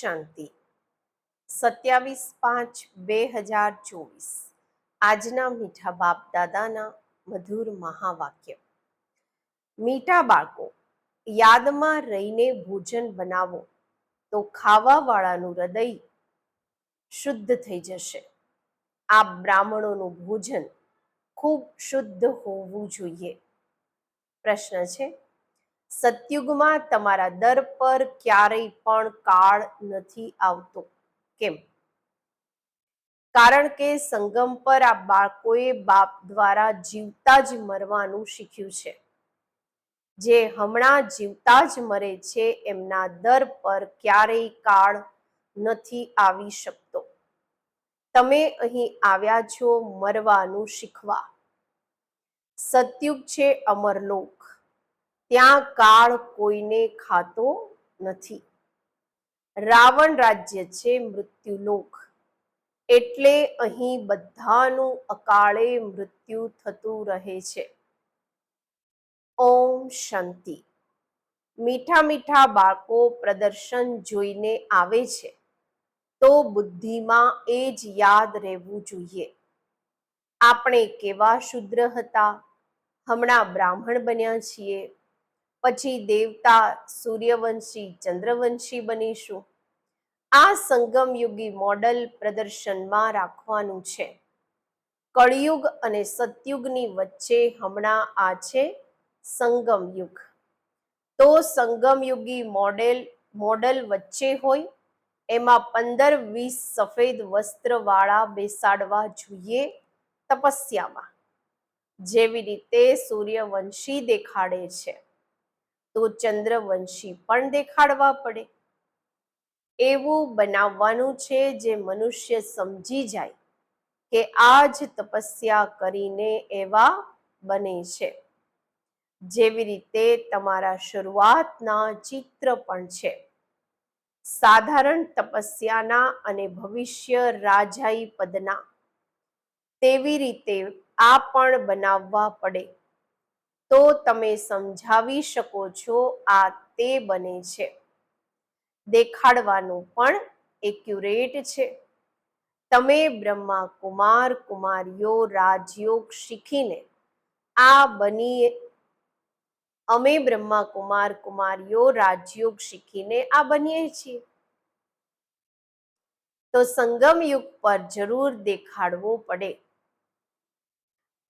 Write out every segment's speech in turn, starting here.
શાંતિ. સત્યાવીસ પાંચ બે હજાર ચોવીસ. આજના મીઠા બાપ દાદાના મધુર મહાવાક્ય. મીઠા બાળકો, યાદમાં રહીને ભોજન બનાવો, તો ખાવાવાળાનું હૃદય શુદ્ધ થઈ જશે. આ બ્રાહ્મણોનું ભોજન ખૂબ શુદ્ધ હોવું જોઈએ. પ્રશ્ન છે સતયુગમાં તમારા દર પર ક્યારેય પણ કાળ નથી આવતો. કેમ? કારણ કે સંગમ પર આ બાળકોએ બાપ દ્વારા જીવતા જ મરવાનું શીખ્યું છે. જે હમણાં જીવતા જ મરે છે એમના દર પર ક્યારેય કાળ નથી આવી શકતો. તમે અહીં આવ્યા છો મરવાનું શીખવા. સતયુગ છે અમરલોક. ત્યાં કાળ કોઈને ખાતો નથી. રાવણ રાજ્ય છે મૃત્યુલોક. એટલે અહીં બધાનું અકાળે મૃત્યુ થતું રહે છે. ઓમ શાંતિ. મીઠા મીઠા બાળકો પ્રદર્શન જોઈને આવે છે. તો બુદ્ધિમાં એ જ યાદ રહેવું જોઈએ. આપણે કેવા શુદ્ર હતા? હમણાં બ્રાહ્મણ બન્યા છીએ. પછી દેવતા સૂર્યવંશી, ચંદ્રવંશી બનીશું. આ સંગમયુગી મોડલ પ્રદર્શનમાં રાખવાનું છે. કળિયુગ અને સતયુગની વચ્ચે હમણાં આ છે સંગમયુગ. તો સંગમયુગી મોડેલ, મોડલ વચ્ચે હોય, એમાં પંદર વીસ સફેદ વસ્ત્રવાળા બેસાડવા જોઈએ તપસ્યામાં. જેવી રીતે સૂર્યવંશી દેખાડે છે. તો ચંદ્રવંશી પણ દેખાડવા પડે. એવું બનાવવાનું છે જે મનુષ્ય સમજી જાય કે આ જ તપસ્યા કરીને એવા બને છે. જેવી રીતે તમારા શરૂઆતના ચિત્ર પણ છે. સાધારણ તપસ્યાના અને ભવિષ્ય રાજાઈ પદના. તેવી રીતે આ પણ બનાવવા પડે. તો તમે સમજાવી શકો છો આ તે બને છે. દેખાડવાનું પણ એક્યુરેટ છે. તમે બ્રહ્મા કુમાર કુમારીઓ, રાજયોગ શીખીને આ બની અમે બ્રહ્મા કુમાર કુમારીઓ, રાજયોગ શીખીને આ બનીએ છીએ. તો સંગમ યુગ પર જરૂર દેખાડવો પડે.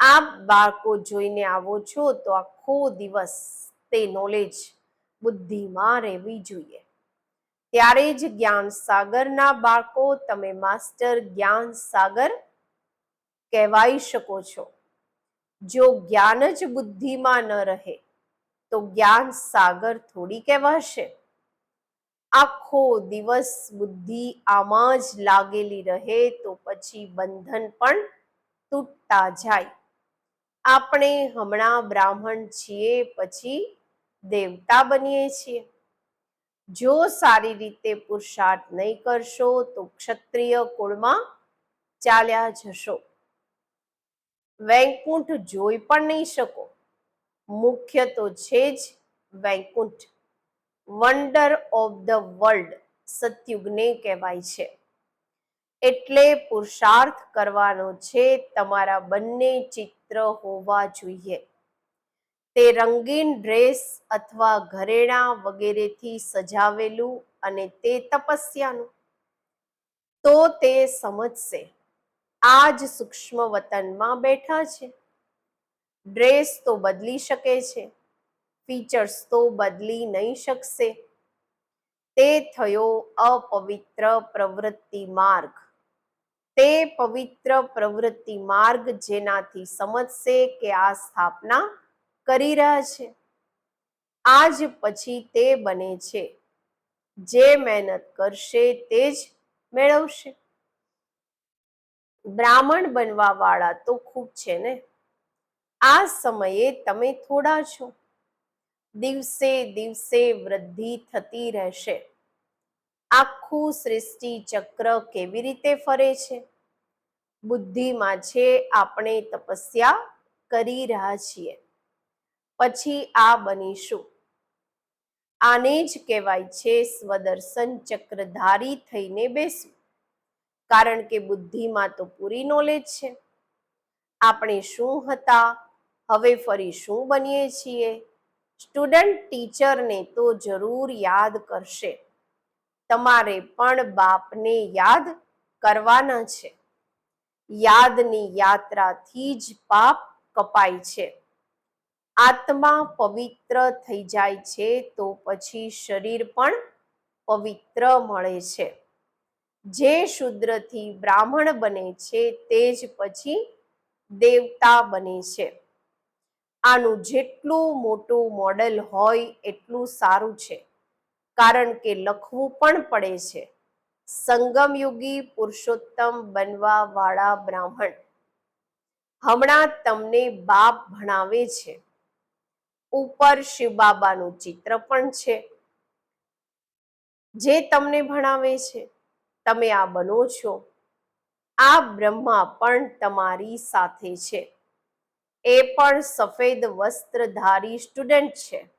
આપ બાળકો જોઈને આવો છો તો આખો દિવસ તે નોલેજ બુદ્ધિમાં રહેવી જોઈએ. ત્યારે જ જ્ઞાન સાગરના બાળકો તમે માસ્ટર જ્ઞાન સાગર કહેવાઈ શકો છો. જો જ્ઞાન જ બુદ્ધિમાં ન રહે, તો જ્ઞાન સાગર થોડી કહેવાશે. આખો દિવસ બુદ્ધિ આમાં જ લાગેલી રહે તો પછી બંધન પણ તૂટતા જાય. આપણે હમણાં બ્રાહ્મણ છીએ, પછી દેવતા બનીએ છીએ. જો સારી રીતે પુરુષાર્થ નહીં કરશો, તો ક્ષત્રિય કુળમાં ચાલ્યા જશો. વૈકુંઠ જોઈ પણ નહીં શકો. મુખ્ય તો છે જ Vaikunth. Wonder of the world સતયુગને કહેવાય છે. એટલે પુરુષાર્થ કરવાનો છે તમારા બંને ચિત્ર હોવા જોઈએ. તે રંગીન ડ્રેસ અથવા ઘરેણા વગેરેથી સજાવેલું અને તે તપસ્યાનું. તો તે સમજશે. આ જ સૂક્ષ્મ વતનમાં બેઠા છે. ડ્રેસ તો બદલી શકે છે. ફીચર્સ તો બદલી નહીં શકશે. તે થયો અપવિત્ર પ્રવૃત્તિ માર્ગ. તે પવિત્ર પ્રવૃત્તિ માર્ગ જેનાથી સમજશે કે આ સ્થાપના કરી રહ્યા છે. આજ પછી તે બને છે. જે મહેનત કરશે તે જ મેળવશે. બ્રાહ્મણ બનવા વાળા તો ખૂબ છે ને? આ સમયે તમે થોડા છો. દિવસે દિવસે વૃદ્ધિ થતી રહેશે. આખું સૃષ્ટિ ચક્ર કેવી રીતે ફરે છે? બુદ્ધિમાં છે, આપણે તપસ્યા કરી રહ્યા છીએ. પછી આ બનીશું. આને જ કહેવાય છે, સ્વદર્શન ચક્રધારી થઈને બેસવું. કારણ કે બુદ્ધિમાં તો પૂરી નોલેજ છે. આપણે શું હતા? હવે ફરી શું બનીએ છીએ? સ્ટુડન્ટ ટીચરને તો જરૂર યાદ કરશે. તમારે પણ બાપને યાદ કરવાના છે. યાદની યાત્રાથી જ પાપ કપાય છે. આત્મા પવિત્ર થઈ જાય છે તો પછી શરીર પણ પવિત્ર મળે છે. જે શુદ્રથી બ્રાહ્મણ બને છે તે જ પછી દેવતા બને છે. આનું જેટલું મોટું મોડેલ હોય એટલું સારું છે. કારણ કે લખવું પણ પડે છે. સંગમયુગી પુરુષોત્તમ બનવા વાળા બ્રાહ્મણ. હમણાં તમને બાપ ભણાવે છે. ઉપર શિવ બાબાનું ચિત્ર પણ છે. જે તમને ભણાવે છે, તમે આ બનો છો. આ બ્રહ્મા પણ તમારી સાથે છે. એ પણ સફેદ વસ્ત્રધારી સ્ટુડન્ટ છે.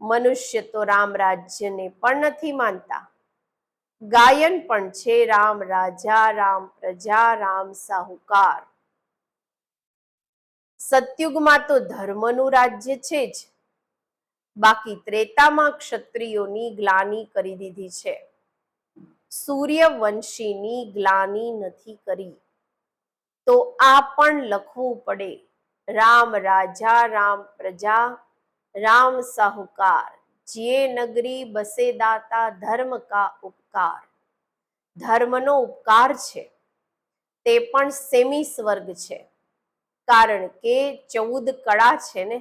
મનુષ્ય તો રામ રાજ્યને પણ નથી માનતા. ગાયન પણ છે રામ, રાજા રામ, પ્રજા રામ, સાહુકાર. સતયુગમાં તો ધર્મનું રાજ્ય છે જ. બાકી ત્રેતામાં ક્ષત્રિયોની ગ્લાની કરી દીધી છે. સૂર્યવંશીની ગ્લાની નથી કરી. તો આ પણ લખવું પડે. રામ, રાજા, રામ, પ્રજા રામ સાહુકાર, જે નગરી બસે દાતા ધર્મ કા ઉપકાર. ધર્મનો ઉપકાર છે, તે પણ સેમી સ્વર્ગ છે. કારણ કે ચૌદ કળા છે ને,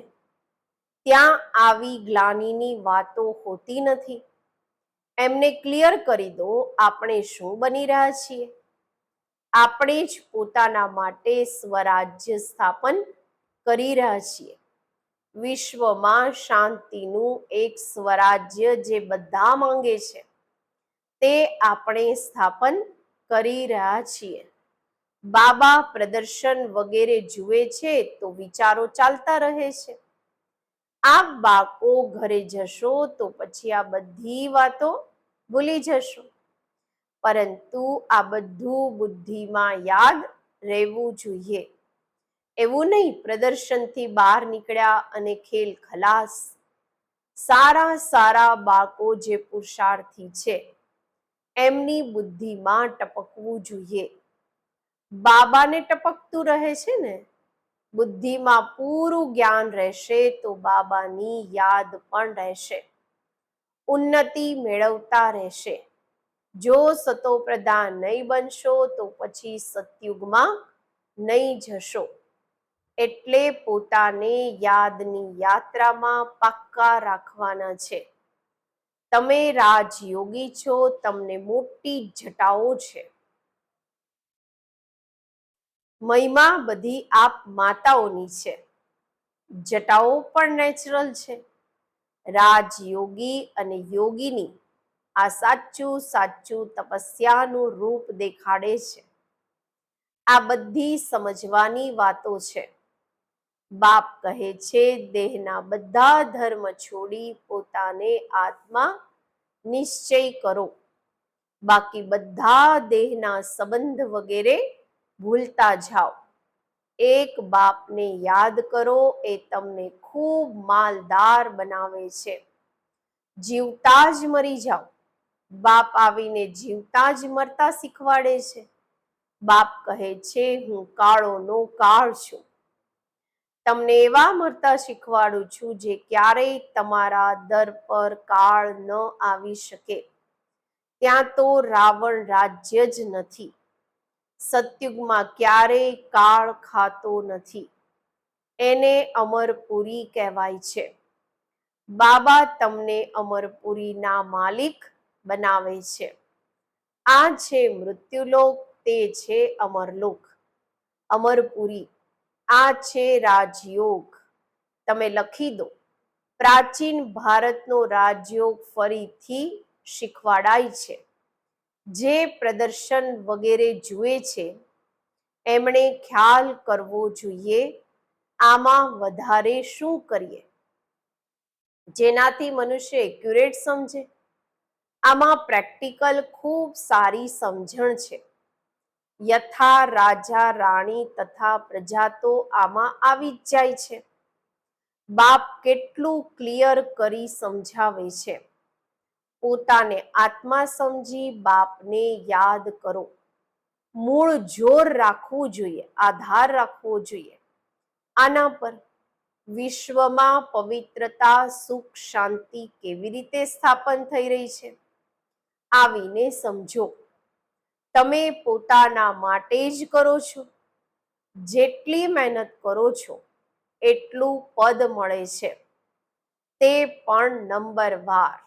ત્યાં આવી ગ્લાનીની વાતો હોતી નથી. એમને ક્લિયર કરી દો આપણે શું બની રહ્યા છીએ. આપણે જ પોતાના માટે સ્વરાજ્ય સ્થાપન કરી રહ્યા છીએ. વિશ્વમાં શાંતિનું એક સ્વરાજ્ય જે બધા માંગે છે, તે આપણે સ્થાપન કરી રહ્યા છીએ. બાબા પ્રદર્શન વગેરે જુએ છે તો વિચારો ચાલતા રહે છે. આપ બાળકો ઘરે જશો તો પછી આ બધી વાતો ભૂલી જશો. પરંતુ આ બધું બુદ્ધિમાં યાદ રહેવું જોઈએ. એવું નહીં, પ્રદર્શનથી બહાર નીકળ્યા અને ખેલ ખલાસ. સારા સારા બાકો જે પુરુષાર્થી છે, એમની બુદ્ધિમાં ટપકવું જોઈએ. બાબાને ટપકતું રહે છે ને, બુદ્ધિમાં પૂરું જ્ઞાન રહેશે તો બાબાની યાદ પણ રહેશે. ઉન્નતિ મેળવતા રહેશે. જો સતો પ્રધાન નહીં બનશો તો પછી સતયુગમાં નહીં જશો. એટલે પોતાને યાદની યાત્રામાં પાક્કા રાખવાના છે. તમે રાજયોગી છો, તમને મોટી જટાઓ છે. મહિમા બધી આપ માતાઓની છે. જટાઓ પણ નેચરલ છે. રાજયોગી અને યોગીની આ સાચું સાચું તપસ્યાનું રૂપ દેખાડે છે. આ બધી સમજવાની વાતો છે. બાપ કહે છે, દેહના બધા ધર્મ છોડી પોતાને આત્મા નિશ્ચય કરો. બાકી બધા દેહના સંબંધ વગેરે ભૂલતા જાઓ. એક બાપને યાદ કરો, એ તમને ખૂબ માલદાર બનાવે છે. જીવતા જ મરી જાઓ. બાપ આવીને જીવતા જ મરતા શીખવાડે છે. બાપ કહે છે, હું કાળોનો કાળ છું. તમને એવા મળતા શીખવાડું છું જે ક્યારેય તમારા દર પર કાળ ન આવી શકે. ત્યાં તો રાવણ રાજ્ય જ નથી. સતયુગમાં ક્યારેય કાળ ખાતો નથી. એને અમરપુરી કહેવાય છે. બાબા તમને અમરપુરીના માલિક બનાવે છે. આ છે મૃત્યુલોક, તે છે અમરલોક. અમરપુરી આ છે રાજયોગ. તમે લખી દો. પ્રાચીન ભારતનો રાજયોગ ફરીથી શીખવાડાય છે. જે પ્રદર્શન વગેરે જુએ છે, એમણે ખ્યાલ કરવો જોઈએ. આમાં વધારે શું કરીએ? જેનાથી મનુષ્ય એક્યુરેટ સમજે? આમાં પ્રેક્ટિકલ ખૂબ સારી સમજણ છે. યથા રાજા રાણી તથા પ્રજા તો આમાં આવી જ જાય છે. બાપ કેટલું ક્લિયર કરી સમજાવે છે. પોતાને આત્મા સમજી બાપને યાદ કરો. મૂળ જોર રાખવું જોઈએ, આધાર રાખવો જોઈએ. આના પર વિશ્વમાં પવિત્રતા, સુખ, શાંતિ કેવી રીતે સ્થાપન થઈ રહી છે? આવીને સમજો. તમે પોતાના માટે જ કરો છો. જેટલી મહેનત કરો છો, એટલું પદ મળે છે. તે પણ નંબર વાર.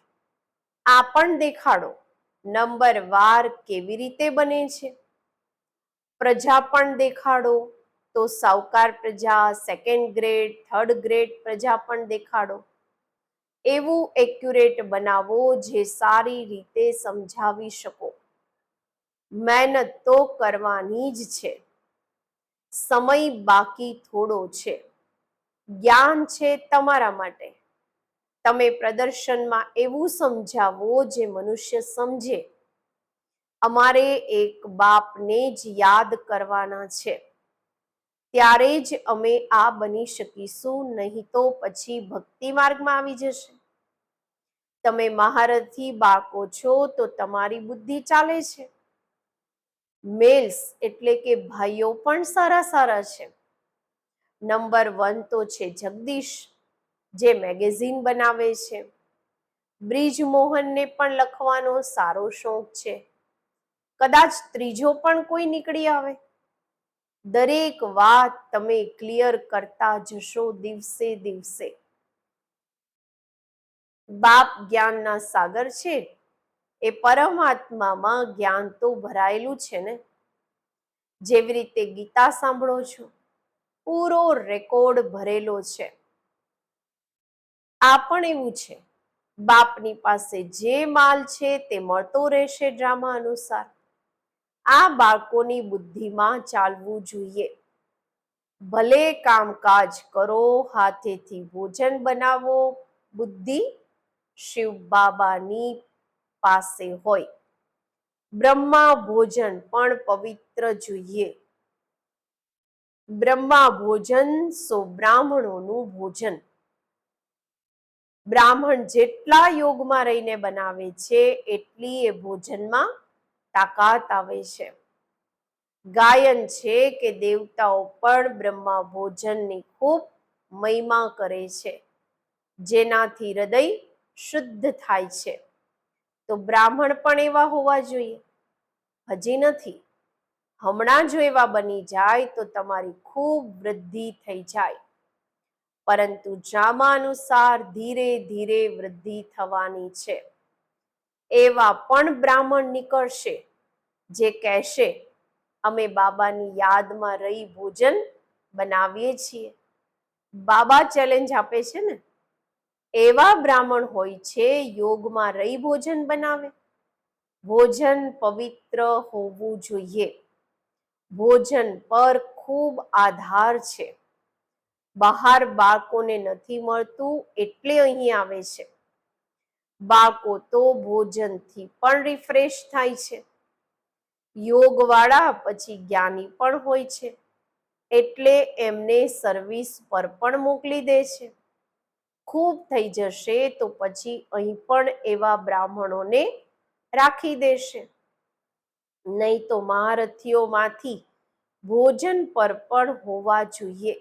આ પણ દેખાડો, નંબર વાર કેવી રીતે બને છે? પ્રજા પણ દેખાડો, તો સાવકાર પ્રજા સેકન્ડ ગ્રેડ થર્ડ ગ્રેડ પ્રજા પણ દેખાડો. એવું એક્યુરેટ બનાવો જે સારી રીતે સમજાવી શકો. મહેનત તો કરવાની જ છે. સમય બાકી થોડો છે. જ્ઞાન છે તમારા માટે. તમે પ્રદર્શનમાં એવું સમજાવો જે મનુષ્ય સમજે. અમારે એક બાપને જ યાદ કરવાના છે. ત્યારે જ અમે આ બની શકીશું, નહીં તો પછી ભક્તિ માર્ગમાં આવી જશે. તમે મહારથી બાળકો છો તો તમારી બુદ્ધિ ચાલે છે. મેલ્સ એટલે કે ભાઈઓ પણ સારા સારા છે. નંબર વન તો છે જગદીશ, જે મેગેઝિન બનાવે છે. બ્રિજ મોહનને પણ લખવાનો સારો શોખ છે. કદાચ ત્રીજો પણ કોઈ નીકળી આવે. દરેક વાત તમે ક્લિયર કરતા જશો દિવસે દિવસે. બાપ જ્ઞાનના સાગર છે. એ પરમાત્મામાં જ્ઞાન તો ભરાયેલું છે ને? જેવી રીતે ગીતા સાંભળો છો, પૂરો રેકોર્ડ ભરેલો છે. આ પણ એવું છે, બાપની પાસે જે માલ છે તે મળતો રહેશે ડ્રામા અનુસાર. આ બાળકોની બુદ્ધિમાં ચાલવું જોઈએ. ભલે કામકાજ કરો, હાથેથી ભોજન બનાવો, બુદ્ધિ શિવ બાબાની પાસે હોય. બ્રહ્મા ભોજન પણ પવિત્ર જોઈએ. બ્રહ્મા ભોજન સો બ્રાહ્મણોનું ભોજન. બ્રાહ્મણ જેટલા યોગમાં રહીને બનાવે છે, એટલી એ ભોજનમાં તાકાત આવે છે. ગાયન છે કે દેવતાઓ પણ બ્રહ્મા ભોજનની ખૂબ મહિમા કરે છે, જેનાથી હૃદય શુદ્ધ થાય છે. તો બ્રાહ્મણ પણ એવા હોવા જોઈએ. હજી નથી. હમણાં જો એવા બની જાય તો તમારી ખૂબ વૃદ્ધિ થઈ જાય. પરંતુ ડ્રામા અનુસાર ધીરે ધીરે વૃદ્ધિ થવાની છે. એવા પણ બ્રાહ્મણ નીકળશે જે કહેશે, અમે બાબાની યાદમાં રહી ભોજન બનાવીએ છીએ. બાબા ચેલેન્જ આપે છે ને? એવા બ્રાહ્મણ હોય છે, યોગમાં રહી ભોજન બનાવે. ભોજન પવિત્ર હોવું જોઈએ. ભોજન પર ખૂબ આધાર છે. બહાર બાળકોને નથી મળતું એટલે અહીં આવે છે. બાળકો તો ભોજનથી પણ રિફ્રેશ થાય છે. યોગવાળા પછી જ્ઞાની પણ હોય છે. એટલે એમને સર્વિસ પર પણ મોકલી દે છે. ખૂબ થઈ જશે તો પછી અહીં પણ એવા બ્રાહ્મણોને રાખી દેશે. નહીં તો મહારથીઓમાંથી ભોજન પર પણ હોવા જોઈએ.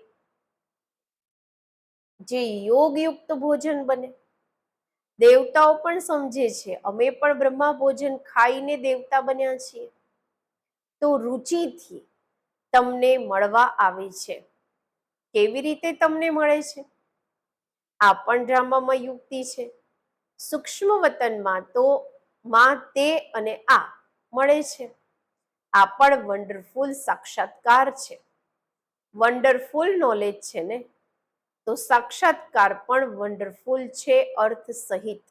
જે યોગયુક્ત ભોજન બને. દેવતાઓ પણ સમજે છે, અમે પણ બ્રહ્મા ભોજન ખાઈને દેવતા બન્યા છીએ. તો રુચિથી તમને મળવા આવે છે. કેવી રીતે તમને મળે છે? આ પણ ડ્રામામાં યુક્તિ છે. સૂક્ષ્મ વતનમાં તો માં તે અને આ મળે છે. આ પણ વન્ડરફુલ સાક્ષાત્કાર છે. વન્ડરફુલ નોલેજ છે ને? તો સાક્ષાત્કાર પણ વન્ડરફુલ છે અર્થ સહિત.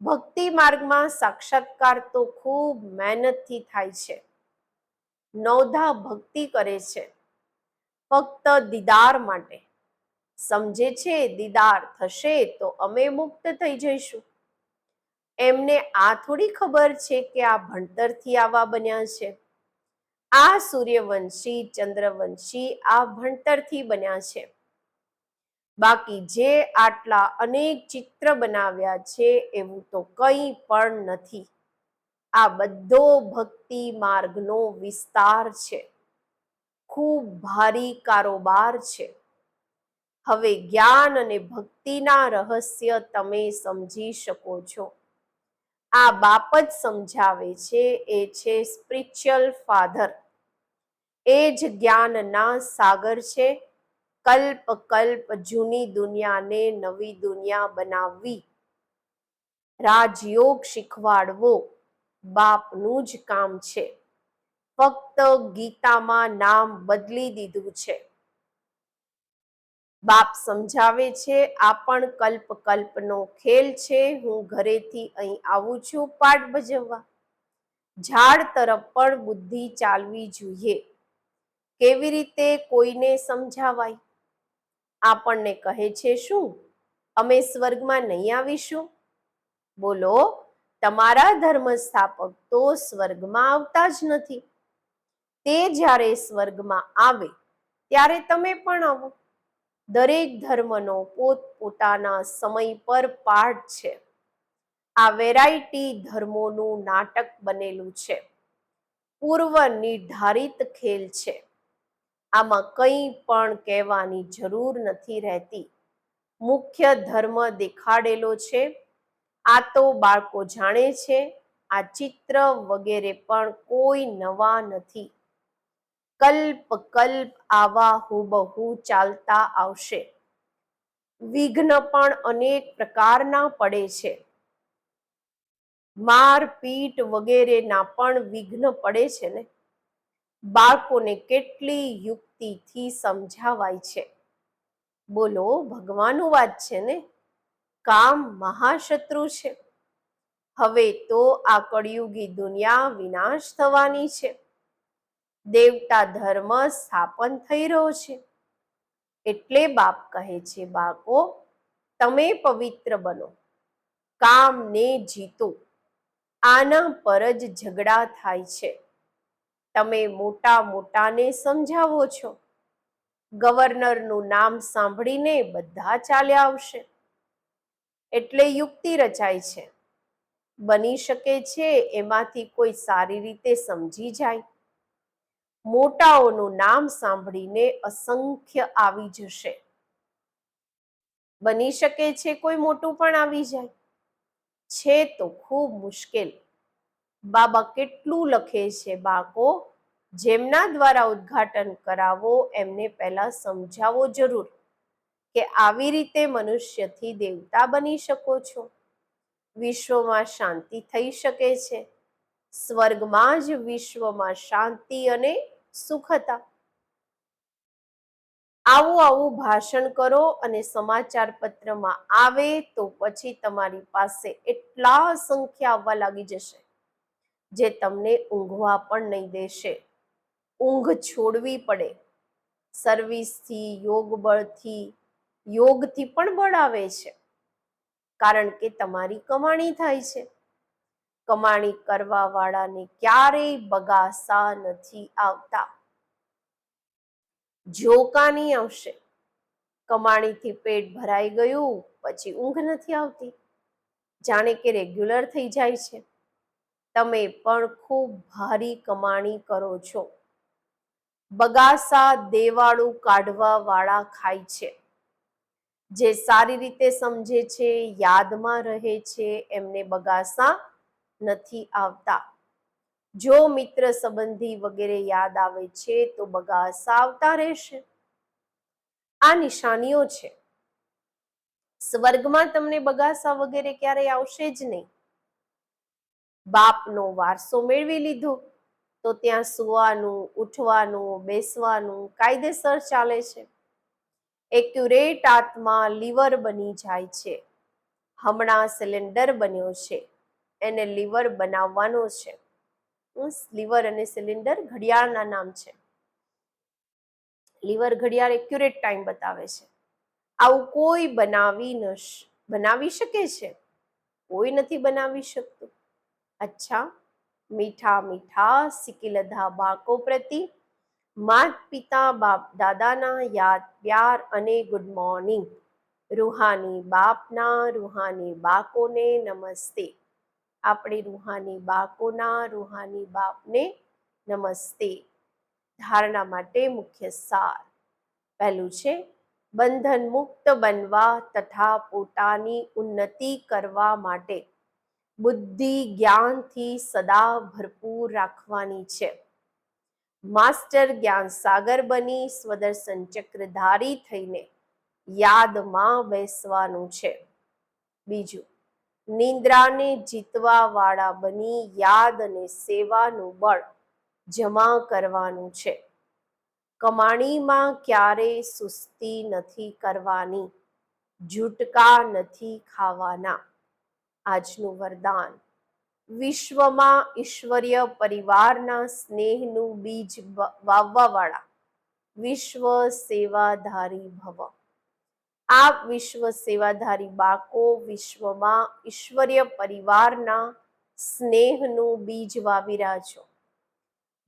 ભક્તિ માર્ગમાં સાક્ષાત્કાર તો ખૂબ મહેનતથી થાય છે. નવધા ભક્તિ કરે છે. ફક્ત દીદાર માટે. સમજે છે, દીદાર થશે તો અમે મુક્ત થઈ જઈશું. એમને આ થોડી ખબર છે કે આ ભણતરથી આવા બન્યા છે. આ સૂર્યવંશી, ચંદ્રવંશી આ ભણતરથી બન્યા છે. બાકી જે આટલા અનેક ચિત્ર બનાવ્યા છે એવું તો કંઈ પણ નથી. આ બધો ભક્તિ માર્ગનો વિસ્તાર છે. ખૂબ ભારી કારોબાર છે. હવે જ્ઞાન અને ભક્તિના રહસ્ય તમે સમજી શકો છો. આ બાપ જ સમજાવે છે, એ છે સ્પિરિચ્યુઅલ ફાધર એ જ જ્ઞાનના સાગર છે. કલ્પ કલ્પ જૂની દુનિયાને નવી દુનિયા બનાવવી. રાજયોગ શીખવાડવો બાપનું જ કામ છે. ફક્ત ગીતામાં નામ બદલી દીધું છે. બાપ સમજાવે છે, આ પણ કલ્પ કલ્પનો ખેલ છે, હું ઘરેથી અહીં આવું છું પાઠ ભજવવા. ઝાડ તરફ પણ બુદ્ધિ ચાલવી જોઈએ. કેવી રીતે કોઈને સમજાવાય? આપણને કહે છે શું? અમે સ્વર્ગમાં નહીં આવીશું? બોલો, તમારા ધર્મ સ્થાપક તો સ્વર્ગમાં આવતા જ નથી. તે જ્યારે સ્વર્ગમાં આવે, ત્યારે તમે પણ આવો. દરેક ધર્મનો પોતપોતાના સમય પર પાઠ છે. આ વેરાયટી ધર્મોનું નાટક બનેલું છે. પૂર્વ નિર્ધારિત ખેલ છે. આમાં કંઈ પણ કહેવાની જરૂર નથી રહેતી. મુખ્ય ધર્મ દેખાડેલો છે. આ તો બાળકો જાણે છે. આ ચિત્ર વગેરે પણ કોઈ નવા નથી. કલ્પ કલ્પ આવા હુબહુ ચાલતા આવશે. વિઘ્ન પણ અનેક પ્રકારના પડે છે. માર પીટ વગેરેના પણ વિઘ્ન પડે છે ને? બાળકોને કેટલી યુક્તિથી સમજાવાય છે? બોલો, ભગવાનનું વાત છે ને? કામ મહાશત્રુ છે. હવે તો આ કળિયુગી દુનિયા વિનાશ થવાની છે. દેવતા ધર્મ સ્થાપન થઈ રહ્યો છે. એટલે બાપ કહે છે, બાળકો, તમે પવિત્ર બનો, કામને જીતો, આના પર જ ઝઘડા થાય છે. તમે મોટા મોટાને સમજાવો છો. ગવર્નરનું નામ સાંભળીને બધા ચાલ્યા આવશે. એટલે યુક્તિ રચાય છે. બની શકે છે, એમાંથી કોઈ સારી રીતે સમજી જાય. મોટાઓનું નામ સાંભળીને અસંખ્ય આવી જશે. બની શકે છે કોઈ મોટું પણ આવી જાય. છે તો ખૂબ મુશ્કેલ. બાબા કેટલું લખે છે બાળકો? જેમના દ્વારા ઉદ્ઘાટન કરાવો, એમને પહેલા સમજાવો જરૂર કે આવી રીતે મનુષ્યથી દેવતા બની શકો છો. વિશ્વમાં શાંતિ થઈ શકે છે. સ્વર્ગમાં જ વિશ્વમાં શાંતિ અને સુખ હતા. આવું આવું ભાષણ કરો અને સમાચાર પત્રમાં આવે તો પછી તમારી પાસે એટલા સંખ્યા આવવા લાગી જશે, જે તમને ઊંઘવા પણ નહીં દેશે. ઊંઘ છોડવી પડે. સર્વિસથી યોગ બળથી યોગથી પણ બળ આવે છે. કારણ કે તમારી કમાણી થાય છે. કમાણી કરવા વાળાને ક્યારેય બગાસા નથી આવતા. જોકાની આવશે કમાણીથી પેટ ભરાઈ ગયું, પછી ઊંઘ નથી આવતી. જાણે કે રેગ્યુલર થઈ જાય છે. તમે પણ ખૂબ ભારી કમાણી કરો છો. બગાસા દેવાળું કાઢવા વાળા ખાય છે. જે સારી રીતે સમજે છે, યાદમાં રહે છે, એમને બગાસા નથી આવતા. જો મિત્ર સંબંધી વગેરે યાદ આવે છે, તો બગાસા આવતા રહેશે. આ નિશાનીઓ છે. સ્વર્ગમાં તમને બગાસા વગેરે ક્યારેય આવશે જ નહીં. બાપનો વારસો મેળવી લીધો, તો ત્યાં સુવાનું, ઉઠવાનું, બેસવાનું કાયદેસર ચાલે છે. એક્યુરેટ આત્મા લીવર બની જાય છે. હમણાં સિલિન્ડર બન્યો છે. એને લીવર બનાવવાનો છે. લીવર અને સિલિન્ડર ઘડિયાળના નામ છે. લીવર ઘડિયાળ એક્યુરેટ ટાઈમ બતાવે છે. આવું કોઈ બનાવી ન બનાવી શકે છે? કોઈ નથી બનાવી શકતું. અચ્છા, મીઠા મીઠા સિકિલધા બાળકો પ્રતિ, માત પિતા બાપ દાદાના યાદ, પ્યાર અને ગુડ મોર્નિંગ. રૂહાની બાપના, રૂહાની બાકોને નમસ્તે. આપણે રૂહાની બાકોના રૂહાની બાપને નમસ્તે. ધારણા માટે મુખ્ય સાર. પહેલું છે, બંધન મુક્ત બનવા તથા પોતાની ઉન્નતિ કરવા માટે. બુદ્ધિ જ્ઞાનથી સદા ભરપૂર રાખવાની છે. માસ્ટર જ્ઞાન સાગર બની સ્વદર્શન ચક્રધારી થઈને યાદમાં બેસવાનું છે. બીજું નિંદ્રાને જીતવા વાળા બની યાદ અને સેવાનું બળ જમા કરવાનું છે. કમાણીમાં ક્યારેય સુસ્તી નથી કરવાની ઝૂટકા નથી ખાવાના. આજનું વરદાન, વિશ્વમાં ઈશ્વરીય પરિવારના સ્નેહનું બીજ વાવવાવાળા. વિશ્વ સેવાધારી ભવ. આપ વિશ્વ સેવાધારી બાળકો વિશ્વમાં ઈશ્વરીય પરિવારના સ્નેહનું બીજ વાવી રહ્યા છો.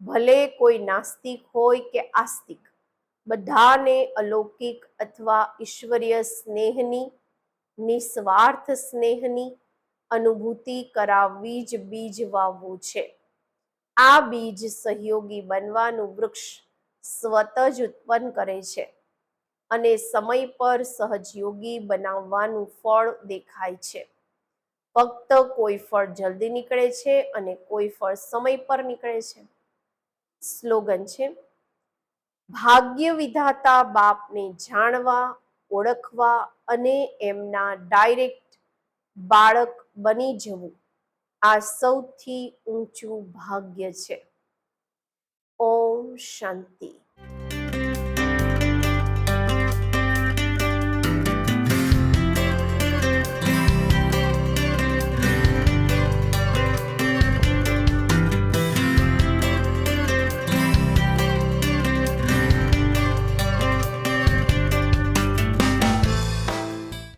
ભલે કોઈ નાસ્તિક હોય કે આસ્તિક, બધાને અલૌકિક અથવા ઈશ્વરીય સ્નેહની, નિસ્વાર્થ સ્નેહની અનુભૂતિ કરાવવી જ બીજ વાવવું છે. આ બીજ સહયોગી બનવાનું વૃક્ષ સ્વત જ ઉત્પન્ન કરે છે. અને સમય પર સહજયોગી બનાવવાનું ફળ દેખાય છે. ફક્ત કોઈ ફળ જલ્દી નીકળે છે અને કોઈ ફળ સમય પર નીકળે છે. સ્લોગન છે ભાગ્ય વિધાતા બાપને જાણવા, ઓળખવા અને એમના ડાયરેક્ટ બાળક બની જવું આ સૌથી ઊંચું ભાગ્ય છે. ઓમ શાંતિ.